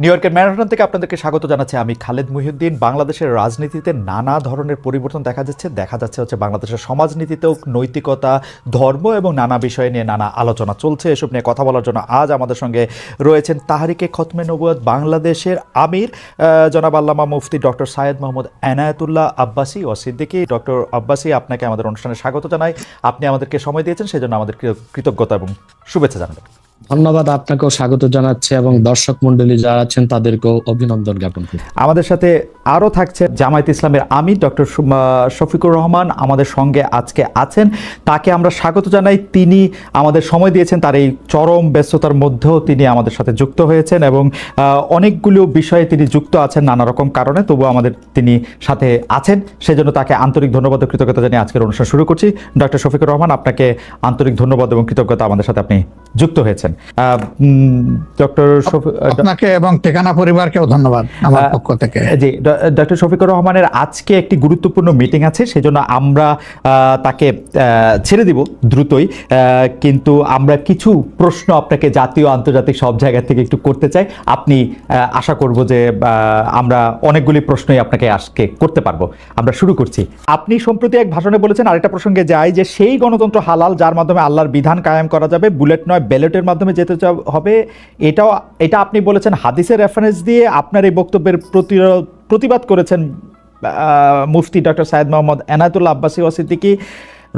New ইয়র্কের Manhattan থেকে আপনাদেরকে স্বাগত জানাচ্ছি আমি খালেদ মুহিউদ্দিন। বাংলাদেশের রাজনীতিতে নানা ধরনের পরিবর্তন দেখা যাচ্ছে। দেখা যাচ্ছে হচ্ছে বাংলাদেশের সমাজনীতিতেও নৈতিকতা, ধর্ম এবং নানা বিষয় নিয়ে নানা আলোচনা চলছে। এসব নিয়ে কথা বলার জন্য আজ আমাদের সঙ্গে রয়েছেন তাহারিকে খতমে নবুয়াদ বাংলাদেশের আমির জনাব আল্লামা মুফতি ডক্টর সায়েদ মোহাম্মদ এনায়েতুল্লাহ আব্বাসি ও সিদ্দিকী। ডক্টর আব্বাসি, আপনাকে আমাদের অনুষ্ঠানে স্বাগত জানাই। আপনি আমাদেরকে সময় দিয়েছেন, সেজন্য আমাদের কৃতজ্ঞতা এবং শুভেচ্ছা জানাবেন। ধন্যবাদ আপনাকেও স্বাগত জানাচ্ছি এবং দর্শক মন্ডলী যারা আছেন, তাদেরকেও অভিনন্দন জ্ঞাপন করি। আমাদের সাথে আরও থাকছে জামায়াত ইসলামের আমি ডক্টর শফিকুর রহমান। আমাদের সঙ্গে আজকে আছেন। তাকে আমরা স্বাগত জানাই। তিনি আমাদের সময় দিয়েছেন, তার এই চরম ব্যস্ততার মধ্যেও তিনি আমাদের সাথে যুক্ত হয়েছেন এবং অনেকগুলো বিষয়ে তিনি যুক্ত আছেন নানা রকম কারণে। তবু আমাদের তিনি সাথে আছেন। সেজন্য তাকে আন্তরিক ধন্যবাদ ও কৃতজ্ঞতা জানিয়ে আজকের অনুষ্ঠান শুরু করছি। ডক্টর শফিকুর রহমান, আপনাকে আন্তরিক ধন্যবাদ এবং কৃতজ্ঞতা আমাদের সাথে আপনি যুক্ত হয়েছেন। ডক্টর আপনাকে এবং ঠিকানা পরিবারকেও ধন্যবাদ আমার পক্ষ থেকে। জি ডক্টর শফিকুর রহমানের আজকে একটি গুরুত্বপূর্ণ মিটিং আছে সেজন্য আমরা তাকে ছেড়ে দিব দ্রুতই। কিন্তু আমরা কিছু প্রশ্ন আপনাকে জাতীয় আন্তর্জাতিক সব জায়গা থেকে একটু করতে চাই। আপনি আশা করব যে আমরা অনেকগুলি প্রশ্নই আপনাকে আজকে করতে পারব। আমরা শুরু করছি। আপনি সম্প্রতি এক ভাষণে বলেছেন আরেকটা প্রসঙ্গে যাই যে সেই গণতন্ত্র হালাল যার মাধ্যমে আল্লাহর বিধান কায়েম করা যাবে বুলেট নয় ব্যালটের মাধ্যমে যেতে হবে এটাও এটা আপনি বলেছেন হাদিসের রেফারেন্স দিয়ে আপনার এই বক্তব্যের প্রতিবাদ করেছেন মুফতি ডক্টর সায়েদ মোহাম্মদ এনায়তুল্লাহ আব্বাসী ওয়াসিদ্দিকি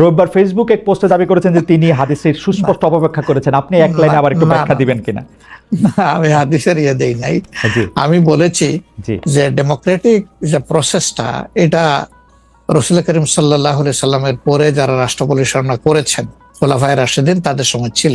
রোববার ফেসবুক এক পোস্টে দাবি করেছেন যে তিনি হাদিসের সুস্পষ্ট অপব্যাখ্যা করেছেন। আপনি এক লাইনে আবার একটু ব্যাখ্যা দিবেন কিনা? আমি হাদিসের ইয়ে দেই নাই। আমি বলেছি যে ডেমোক্রেটিক যে প্রসেসটা এটা রসুল করিম সাল্লাহ সাল্লামের পরে যারা রাষ্ট্র পরিচালনা করেছেন খোলাফায় রাশেদিন তাদের সময় ছিল।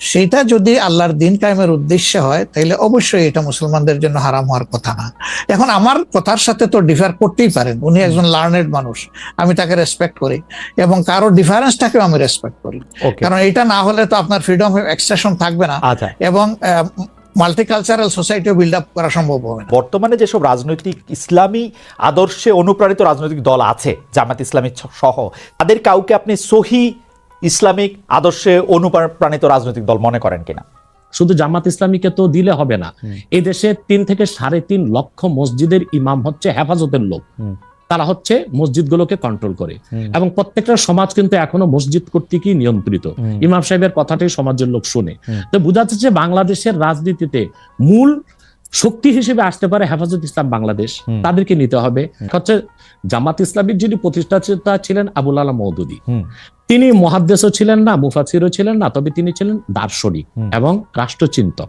সেটা যদি আল্লাহর দিন কায়েমের উদ্দেশ্যে হয় তাহলে অবশ্যই এটা মুসলমানদের জন্য হারাম হওয়ার কথা না। এখন আমার কথার সাথে তো ডিফার করতেই পারেন। উনি একজন লার্নেড মানুষ আমি তাকে রেসপেক্ট করি এবং কারও ডিফারেন্সটাকেও আমি রেসপেক্ট করি। কারণ এটা না হলে তো আপনার ফ্রিডম অফ এক্সপ্রেশন থাকবে না। আচ্ছা। এবং মাল্টিকালচারাল সোসাইটিও বিল্ড আপ করা সম্ভব হবে বর্তমানে যেসব রাজনৈতিক ইসলামী আদর্শে অনুপ্রাণিত রাজনৈতিক দল আছে জামাত ইসলামী সহ তাদের কাউকে আপনি সহি ইসলামিক আদর্শে অনুপ্রাণিত রাজনৈতিক দল মনে করেন কিনা? শুধু জামাত ইসলামীকে তো দিলে হবে না। এই দেশে তিন থেকে সাড়ে তিন লক্ষ মসজিদের ইমাম হচ্ছে হেফাজতের লোক। তারা হচ্ছে মসজিদগুলোকে কন্ট্রোল করে। এবং প্রত্যেকটা সমাজ কিন্তু এখনও মসজিদ কর্তৃকই নিয়ন্ত্রিত। ইমাম সাহেবের কথাটাই সমাজের লোক শুনে। তো বোঝা যাচ্ছে যে বাংলাদেশের রাজনীতিতে মূল শক্তি হিসেবে আসতে পারে হেফাজত ইসলাম বাংলাদেশ। তাদেরকে নিতে হবে। হচ্ছে জামাত ইসলামীর যিনি প্রতিষ্ঠাতা ছিলেন আবুল আলা মৌদুদি। তিনি মহাদ্দেশও ছিলেন না মুফাসিরও ছিলেন না তবে তিনি ছিলেন দার্শনিক এবং রাষ্ট্রচিন্তক।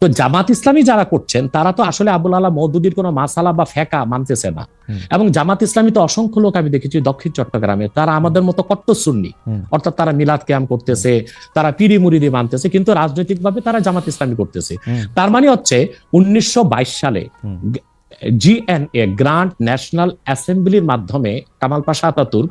তো জামাত ইসলামী যারা করছেন তারা তো আসলে আবুল আলা মৌদুদির কোনো মাসালা বা ফেকা মানতেছে না। এবং জামাত ইসলামী তো অসংখ্য লোক আমি দেখেছি দক্ষিণ চট্টগ্রামে তারা আমাদের মতো কট্টর সুন্নি। অর্থাৎ তারা মিলাদ ক্যাম্প করতেছে তারা পিড়ি মুড়িদি মানতেছে কিন্তু রাজনৈতিকভাবে তারা জামাত ইসলামী করতেছে। তার মানে হচ্ছে উনিশশো বাইশ সালে। জিএনএ গ্রান্ড ন্যাশনাল অ্যাসেম্বলির মাধ্যমে কামাল পাশা আতাতুর্ক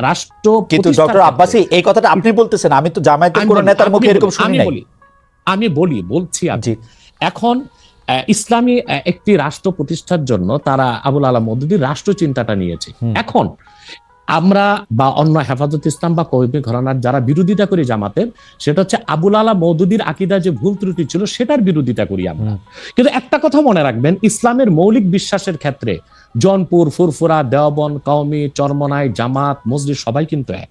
রাষ্ট্র কিন্তু ডক্টর আব্বাসি এই কথাটা আপনি বলতেছেন আমি তো জামায়াতের কোনো নেতার মুখে এরকম শুনি নাই। বলি আমি বলি বলছি আপনি এখন আহ, ইসলামী একটি রাষ্ট্র প্রতিষ্ঠার জন্য তারা আবুল আলা মদুদি রাষ্ট্র চিন্তাটা নিয়েছে এখন আমরা বা অন্য হেফাজত ইসলাম বা কবি ঘরানার যারা বিরোধিতা করি জামাতের সেটা হচ্ছে আবুল আলা মৌদুদির আকিদা যে ভুল ত্রুটি ছিল সেটার বিরোধিতা করি আমরা। কিন্তু একটা কথা মনে রাখবেন ইসলামের মৌলিক বিশ্বাসের ক্ষেত্রে জনপুর ফুরফুরা দেওবন কওমি চরমনাই জামাত মসজিদ সবাই কিন্তু এক।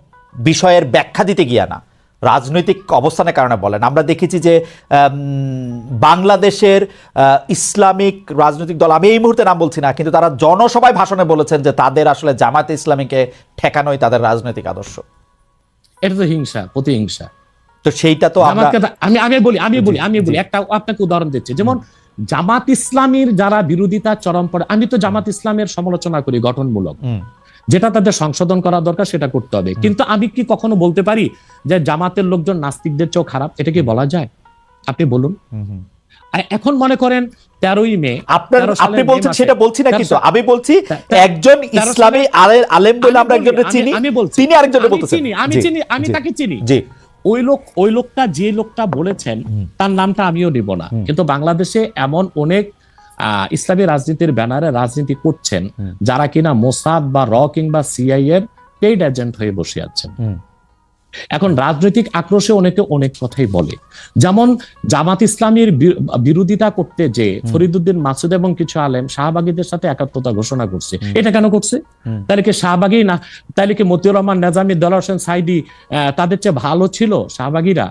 বিষয়ের ব্যাখ্যা দিতে গিয়া না রাজনৈতিক অবস্থানের কারণে বলেন। আমরা দেখেছি যে বাংলাদেশের ইসলামিক রাজনৈতিক দল আমি এই মুহূর্তে নাম বলছি না কিন্তু তারা জনসভায় ভাষণে বলেছেন যে তাদের আসলে জামাতে ইসলামীকে ঠেকানোই তাদের রাজনৈতিক আদর্শ। এটা তো হিংসা প্রতিহিংসা। তো সেইটা তো আমি আমি বলি আমি বলি আমি বলি একটা আপনাকে উদাহরণ দিচ্ছি। যেমন জামাত ইসলামীর যারা বিরোধিতা চরম পড়ে আমি তো জামাত ইসলামের সমালোচনা করি গঠনমূলক। যেটা তাদের সংশোধন করা দরকার সেটা করতে হবে। কিন্তু আমি কি কখনো বলতে পারি যে জামাতের লোকজন নাস্তিকদের চেয়েও খারাপ? এটা কি বলা যায়? আপনি বলুন। এখন মনে করেন তেরোই মে আপনার আপনি বলছেন সেটা বলছি না কিন্তু আমি বলছি একজন ইসলামী আলে- আলেম বলে আমরা একজনকে চিনি আমি বলছি। তিনি আরেকজনকে বলতেছেন। চিনি আমি চিনি আমি তাকে চিনি। জি। ওই লোক ওই লোকটা যে লোকটা বলেছেন তার নামটা আমিও নিব না। কিন্তু বাংলাদেশে এমন অনেক ইসলামী রাজনীতির ব্যানারে রাজনীতি করছেন যারা কিনা মোসাদ বা র কিংবা সিআই এর পেইড এজেন্ট হয়ে বসে আছেন। এখন রাজনৈতিক আক্রোশে অনেকে অনেক কথাই বলে। যেমন জামাত ইসলামীর বিরোধিতা করতে যে ফরিদুদ্দিন মাসুদ এবং কিছু আলেম শাহবাগীদের সাথে একাত্মতা ঘোষণা করছে এটা কেন করছে? তাহলে কি শাহবাগী না তাহলে কি মতিউর রহমান নেজামি দল হোসেন সাইদি আহ, তাদের চেয়ে ভালো ছিল শাহবাগীরা?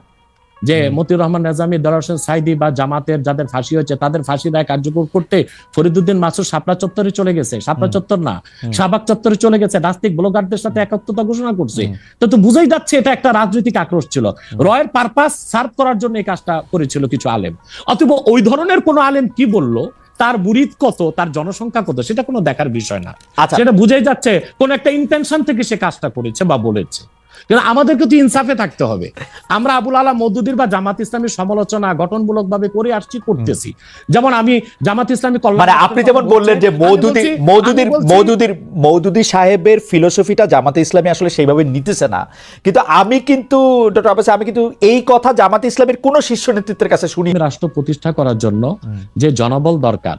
যে মতিউর রহমান নেজামি দল হোসেন সাইদি বা জামাতের যাদের ফাঁসি হয়েছে তাদের ফাঁসি রায় কার্যকর করতে ফরিদুদ্দিন মাসুদ শাপলা চত্বরে চলে গেছে। শাপলা চত্বর না শাহবাগ চত্বরে চলে গেছে। নাস্তিক ব্লগারদের সাথে একাত্মতা ঘোষণা করছে। তো তো বুঝাই যাচ্ছে এটা একটা রাজনৈতিক আক্রোশ ছিল। রয়ের পারপাস সার্ভ করার জন্য এই কাজটা করেছিল কিছু আলেম। অথবা ওই ধরনের কোন আলেম কি বলল? তার মুরিদ কত? তার জনসংখ্যা কত? সেটা কোনো দেখার বিষয় না। আচ্ছা। সেটা বুঝেই যাচ্ছে কোন একটা ইন্টেনশন থেকে সে কাজটা করেছে বা বলেছে। কিন্তু আমাদেরকে তো ইনসাফে থাকতে হবে। আমরা আবুল আলা মদুদির বা জামাত ইসলামের সমালোচনা গঠনমূলক ভাবে করে আসছি করতেছি। যেমন আমি জামাত ইসলামী মানে আপনি যেমন বললেন যে মৌদুদি মৌদুদির মৌদুদির মৌদুদি সাহেবের ফিলোসফিটা জামাতে ইসলামী আসলে সেইভাবে নিতেছে না। কিন্তু আমি কিন্তু ডক্টর আব্বাস আমি কিন্তু এই কথা জামাতে ইসলামের কোন শীর্ষ নেতৃত্বের কাছে শুনি রাষ্ট্র প্রতিষ্ঠা করার জন্য যে জনবল দরকার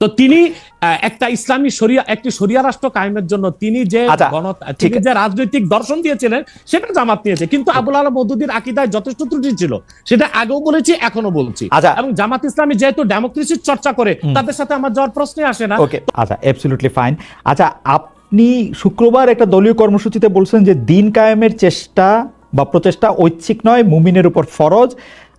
তো তিনি একটা ইসলামী শরিয়া একটি শরিয়া রাষ্ট্র কায়েমের জন্য তিনি যে আচ্ছা, তিনি যে রাজনৈতিক দর্শন দিয়েছিলেন সেটা জামাত নিয়েছে। কিন্তু আবুল আলম মদুদির আকিদায় যথেষ্ট ত্রুটি ছিল। সেটা আগেও বলেছি এখনও বলছি। আচ্ছা। এবং জামাত ইসলামী যেহেতু ডেমোক্রেসির চর্চা করে তাদের সাথে আমার যাওয়ার প্রশ্নই আসে না। ওকে আচ্ছা অ্যাবসলিউটলি ফাইন আচ্ছা আপনি শুক্রবার একটা দলীয় কর্মসূচিতে বলছেন যে দিন কায়েমের চেষ্টা বা প্রচেষ্টা ঐচ্ছিক নয় মুমিনের উপর ফরজ।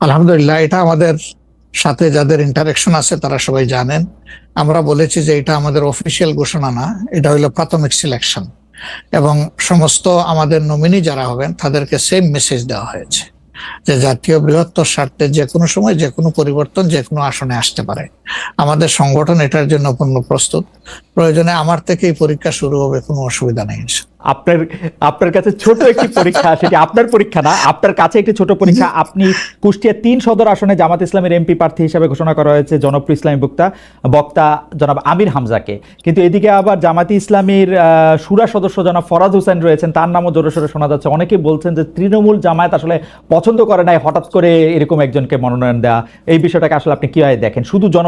আলহামদুলিল্লাহ, এটা আমাদের সাথে যাদের ইন্টারাকশন আছে তারা সবাই জানেন। আমরা বলেছি যে এটা আমাদের অফিসিয়াল ঘোষণা না, এটা হলো প্রাথমিক সিলেকশন এবং সমস্ত আমাদের নমিনি যারা হবেন, তাদেরকে সেম মেসেজ দেওয়া হয়েছে যে জাতীয় বৃহত্তর স্বার্থে যে কোনো সময় যে কোনো পরিবর্তন যে কোনো আসনে আসতে পারে। আমাদের সংগঠন এটার জন্য পূর্ণ প্রস্তুত। প্রয়োজনে আমার থেকেই পরীক্ষা শুরু হবে কোনো অসুবিধা নেই আপনার আপনার কাছে ছোট একটি পরীক্ষা সেটি আপনার পরীক্ষা না আপনার কাছে একটি ছোট পরীক্ষা। আপনি কুষ্টিয়া তিন সদর আসনে জামাত ইসলামের এমপি প্রার্থী হিসেবে ঘোষণা করা হয়েছে জনপ্রিয় ইসলামী বক্তা বক্তা জনাব আমির হামজাকে। কিন্তু এদিকে আবার জামাতি ইসলামীর শুরা সদস্য জনাব ফরাজ হোসেন রয়েছেন তার নামও জোরে সোরে শোনা যাচ্ছে। অনেকে বলছেন যে তৃণমূল জামায়াত আসলে পছন্দ করে নাই হঠাৎ করে এরকম একজনকে মনোনয়ন দেওয়া এই বিষয়টাকে আসলে আপনি কীভাবে দেখেন? শুধু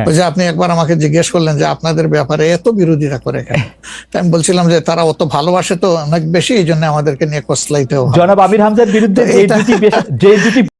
ওই যে আপনি একবার আমাকে জিজ্ঞেস করলেন যে আপনাদের ব্যাপারে এত বিরোধিতা করে কেন? আমি বলছিলাম যে তারা অত ভালোবাসে তো অনেক বেশি এই জন্য আমাদেরকে নিয়ে কষ্ট লাইতে জনাব আমির হামজার বিরুদ্ধে যে দুটি যে দুটি